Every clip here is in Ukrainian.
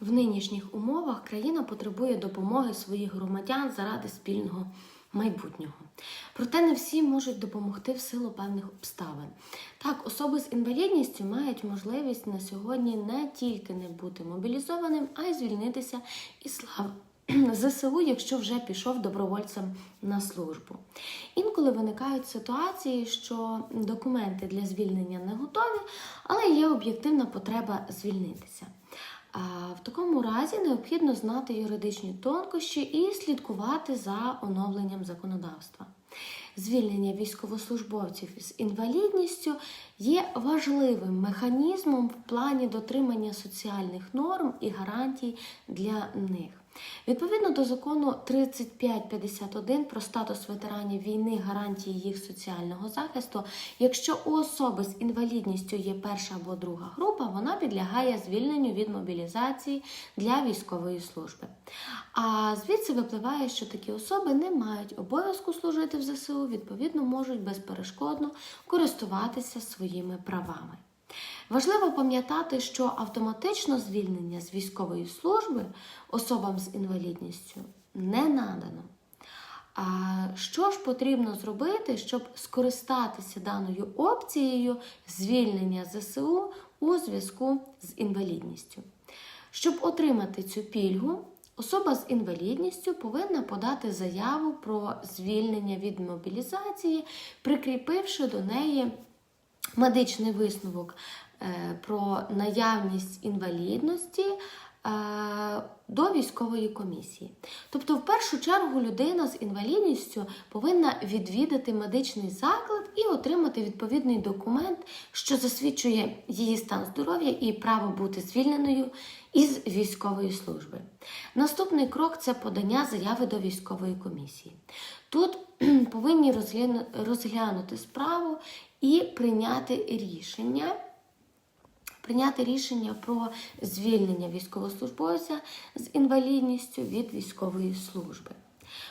В нинішніх умовах країна потребує допомоги своїх громадян заради спільного майбутнього. Проте не всі можуть допомогти в силу певних обставин. Так, особи з інвалідністю мають можливість на сьогодні не тільки не бути мобілізованим, а й звільнитися із лав ЗСУ, якщо вже пішов добровольцем на службу. Інколи виникають ситуації, що документи для звільнення не готові, але є об'єктивна потреба звільнитися. В такому разі необхідно знати юридичні тонкощі і слідкувати за оновленням законодавства. Звільнення військовослужбовців з інвалідністю є важливим механізмом в плані дотримання соціальних норм і гарантій для них. Відповідно до закону 3551 про статус ветеранів війни, гарантії їх соціального захисту, якщо у особи з інвалідністю є перша або друга група, вона підлягає звільненню від мобілізації для військової служби. А звідси випливає, що такі особи не мають обов'язку служити в ЗСУ, відповідно, можуть безперешкодно користуватися своїми правами. Важливо пам'ятати, що автоматично звільнення з військової служби особам з інвалідністю не надано. А що ж потрібно зробити, щоб скористатися даною опцією звільнення ЗСУ у зв'язку з інвалідністю? Щоб отримати цю пільгу, особа з інвалідністю повинна подати заяву про звільнення від мобілізації, прикріпивши до неї медичний висновок е, про наявність інвалідності е, до військової комісії. Тобто, в першу чергу, людина з інвалідністю повинна відвідати медичний заклад і отримати відповідний документ, що засвідчує її стан здоров'я і право бути звільненою із військової служби. Наступний крок це подання заяви до військової комісії. Тут повинні розглянути справу і прийняти рішення. Прийняти рішення про звільнення військовослужбовця з інвалідністю від військової служби.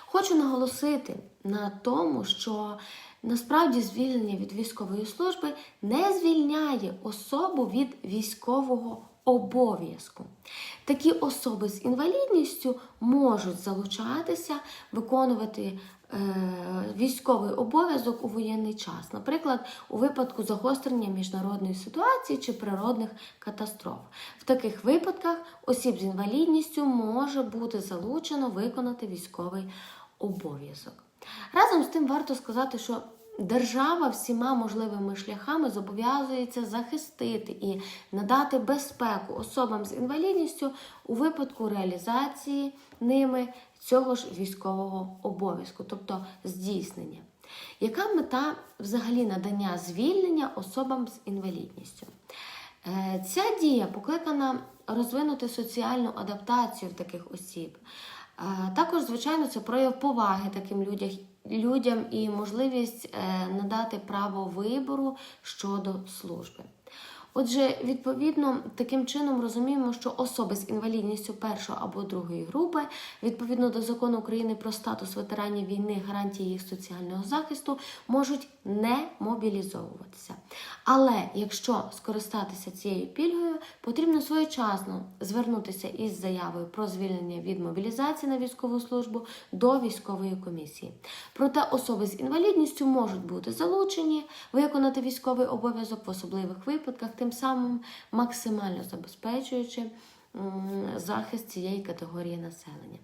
Хочу наголосити на тому, що насправді звільнення від військової служби не звільняє особу від військового обов'язку. Такі особи з інвалідністю можуть залучатися, виконувати е, військовий обов'язок у воєнний час, наприклад, у випадку загострення міжнародної ситуації чи природних катастроф. В таких випадках осіб з інвалідністю може бути залучено виконати військовий обов'язок. Разом з тим варто сказати, що держава всіма можливими шляхами зобов'язується захистити і надати безпеку особам з інвалідністю у випадку реалізації ними цього ж військового обов'язку, тобто здійснення. Яка мета взагалі надання звільнення особам з інвалідністю? Е, Ця дія покликана розвинути соціальну адаптацію в таких осіб. Також, звичайно, це прояв поваги таким людям, людям і можливість е, надати право вибору щодо служби. Отже, відповідно, таким чином розуміємо, що особи з інвалідністю першої або другої групи, відповідно до закону України про статус ветеранів війни, гарантії їх соціального захисту, можуть не мобілізовуватися. Але якщо скористатися цією пільгою, потрібно своєчасно звернутися із заявою про звільнення від мобілізації на військову службу до військової комісії. Проте особи з інвалідністю можуть бути залучені, виконати військовий обов'язок в особливих випадках, тим самим максимально забезпечуючи захист цієї категорії населення.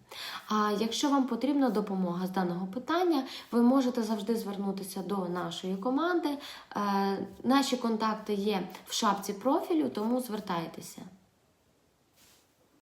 А якщо вам потрібна допомога з даного питання, ви можете завжди звернутися до нашої команди. Е, Наші контакти є в шапці профілю, тому звертайтеся.